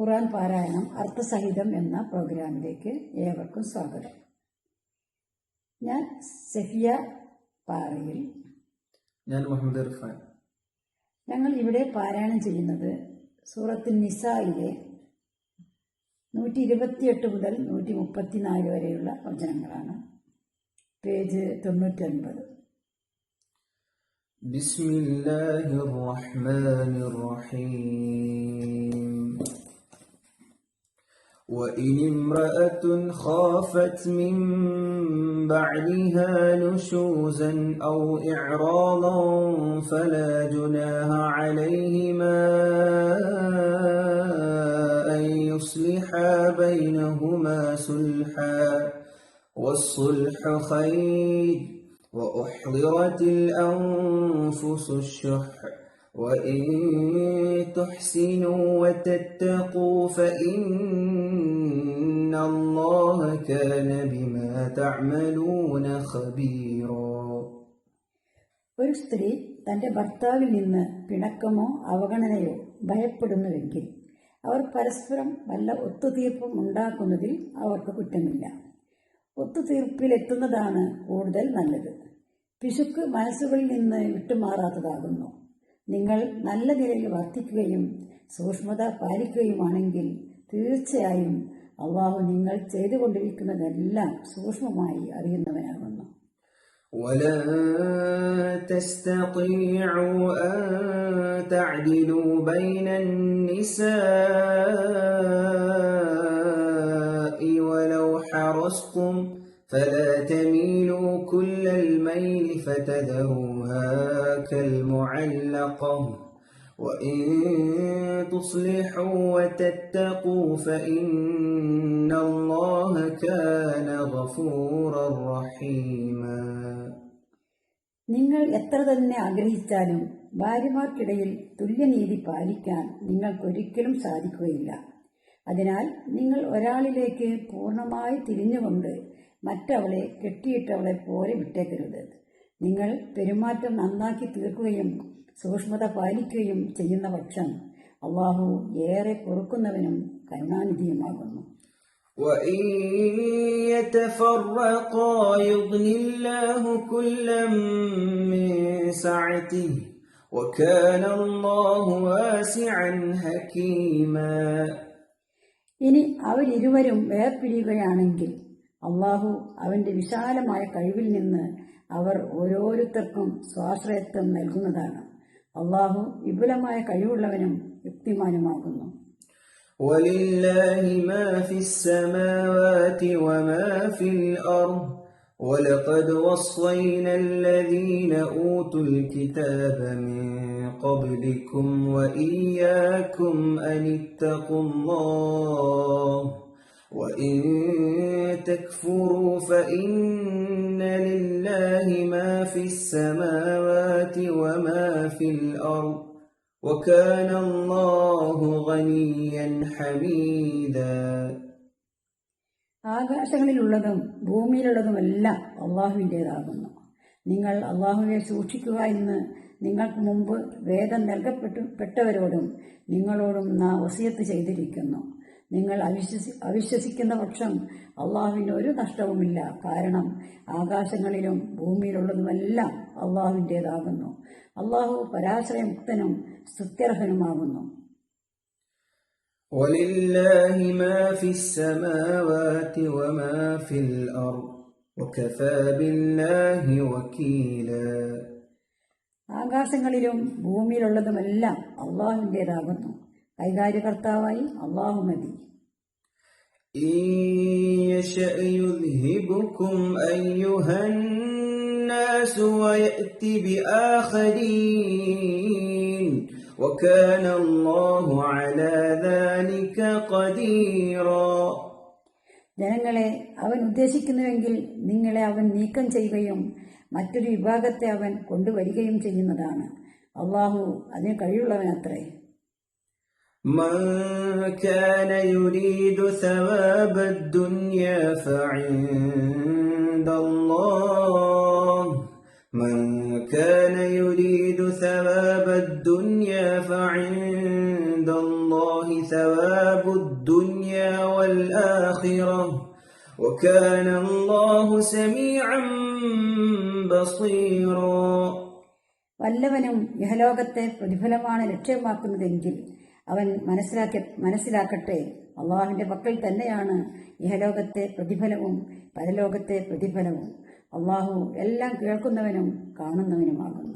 ഖുറാൻ പാരായണം അർത്ഥസഹിതം എന്ന പ്രോഗ്രാമിലേക്ക് ഏവർക്കും സ്വാഗതം. ഞാൻ സെഫിയ പാറയിൽ. ഞാൻ മുഹമ്മദ് ഇർഫാൻ. ഞങ്ങൾ ഇവിടെ പാരായണം ചെയ്യുന്നത് സൂറത്ത് നിസായിലെ നൂറ്റി ഇരുപത്തിയെട്ട് മുതൽ നൂറ്റി മുപ്പത്തിനാല് വരെയുള്ള വചനങ്ങളാണ്. പേജ് തൊണ്ണൂറ്റൊൻപത്. ബിസ്മില്ലാഹിർ റഹ്മാനിർ റഹീം. وإن امرأة خافت من بعدها نشوزا أو إعراضا فلا جناح عليهما أن يصلحا بينهما صلحا والصلح خير وأحضرت الأنفس الشح وإن تحسنوا وتتقوا فإن الله كان بما تعملون خبيرا ഒരു സ്ത്രീ തന്റെ ഭർത്താവിൽ നിന്ന് പിണക്കമോ അവഗണനയോ ഭയപ്പെടുന്നുവെങ്കിൽ അവർ പരസ്പരം വല്ല ഒത്തുതീർപ്പും ഉണ്ടാക്കുന്നതിൽ അവർക്ക് കുറ്റമില്ല ഒത്തുതീർപ്പിലെത്തുന്നതാണ് കൂടുതൽ നല്ലത് പിശുക്ക് മനസ്സുകളിൽ നിന്ന് വിട്ടുമാറാത്തതാകുന്നു നിങ്ങൾ നല്ല നിലയിൽ വർത്തിക്കുകയും സൂക്ഷ്മത പാലിക്കുകയുമാണെങ്കിൽ തീർച്ചയായും അള്ളാഹു നിങ്ങൾ ചെയ്തുകൊണ്ടിരിക്കുന്നതെല്ലാം സൂക്ഷ്മമായി അറിയുന്നവനാകുന്നു ولن تستطيعوا أن تعدلوا بين النساء ولو حرصتم فلا تميلوا كل الميل فتذروها كالمعلقة وإن تصلحوا وتتقوا فإن الله كان غفورا رحيما നിങ്ങൾ എത്ര തന്നെ ആഗ്രഹിച്ചാലും ഭാര്യമാർക്കിടയിൽ തുല്യനീതി പാലിക്കാൻ നിങ്ങൾക്കൊരിക്കലും സാധിക്കുകയില്ല അതിനാൽ നിങ്ങൾ ഒരാളിലേക്ക് പൂർണ്ണമായി തിരിഞ്ഞുകൊണ്ട് മറ്റവളെ കെട്ടിയിട്ടവളെ പോലെ വിട്ടേക്കരുത് നിങ്ങൾ പെരുമാറ്റം നന്നാക്കി തീർക്കുകയും സൂക്ഷ്മത പാലിക്കുകയും ചെയ്യുന്ന പക്ഷം അള്ളാഹു ഏറെ പൊറുക്കുന്നവനും കരുണാനിധിയുമാകുന്നു. ഇനി അവരിരുവരും വേർപിരിയുകയാണെങ്കിൽ അള്ളാഹു അവന്റെ വിശാലമായ കഴിവിൽ നിന്ന് അവർ ഓരോരുത്തർക്കും സ്വാശ്രയത്വം നൽകുന്നതാണ് അള്ളാഹു വിപുലമായ കഴിവുള്ളവനും യുക്തിമാനുമാകുന്നു ولله ما في السماوات وما في الأرض ولقد وصينا الذين أوتوا الكتاب من قبلكم وإياكم أن اتقوا الله وإن تكفروا فإن وكان الله غنيا حميدا ആകാശങ്ങളിലുള്ളതും ഭൂമിയിലുള്ളതുമെല്ലാം അള്ളാഹുവിൻ്റെതാകുന്നു നിങ്ങൾ അള്ളാഹുവെ സൂക്ഷിക്കുക എന്ന് നിങ്ങൾക്ക് മുമ്പ് വേദം നൽകപ്പെട്ടു പെട്ടവരോടും നിങ്ങളോടും നാം വസിയത്ത് ചെയ്തിരിക്കുന്നു നിങ്ങൾ അവിശ്വസി അവിശ്വസിക്കുന്ന പക്ഷം അള്ളാഹുവിന് ഒരു നഷ്ടവുമില്ല കാരണം ആകാശങ്ങളിലും ഭൂമിയിലുള്ളതുമെല്ലാം അള്ളാഹുവിൻ്റെതാകുന്നു അള്ളാഹു പരാശ്രയമുക്തനും സ്തുത്യർഹനുമാകുന്നു ولله ما في السماوات وما في الأرض وكفى بالله وكيلا ആകാശങ്ങളിലും ഭൂമിയിലുള്ളതുമെല്ലാം അള്ളാഹുവിൻ്റെതാകുന്നു കൈകാര്യകർത്താവായി അള്ളാഹു മതി إن يشأ يذهبكم أيها الناس ويأت بآخرين وكان الله على ذلك قديرا ജനങ്ങളെ അവൻ ഉദ്ദേശിക്കുന്നുവെങ്കിൽ നിങ്ങളെ അവൻ നീക്കം ചെയ്യുകയും മറ്റൊരു വിഭാഗത്തെ അവൻ കൊണ്ടുവരികയും ചെയ്യുന്നതാണ് അള്ളാഹു അതിന് കഴിവുള്ളവനത്രേ من كان يريد ثواب الدنيا فعند الدنيا فعند الله ثواب الدنيا والآخرة وكان الله سميعا بصيرا വല്ലവനും ഇഹലോകത്തെ പ്രതിഫലമാണ് ലക്ഷ്യമാക്കുന്നതെങ്കിൽ അവൻ മനസ്സിലാക്കി മനസ്സിലാക്കട്ടെ അള്ളാഹുവിന്റെ പക്കൽ തന്നെയാണ് ഇഹലോകത്തെ പ്രതിഫലവും പരലോകത്തെ പ്രതിഫലവും അള്ളാഹു എല്ലാം കേൾക്കുന്നവനും കാണുന്നവനുമാകുന്നു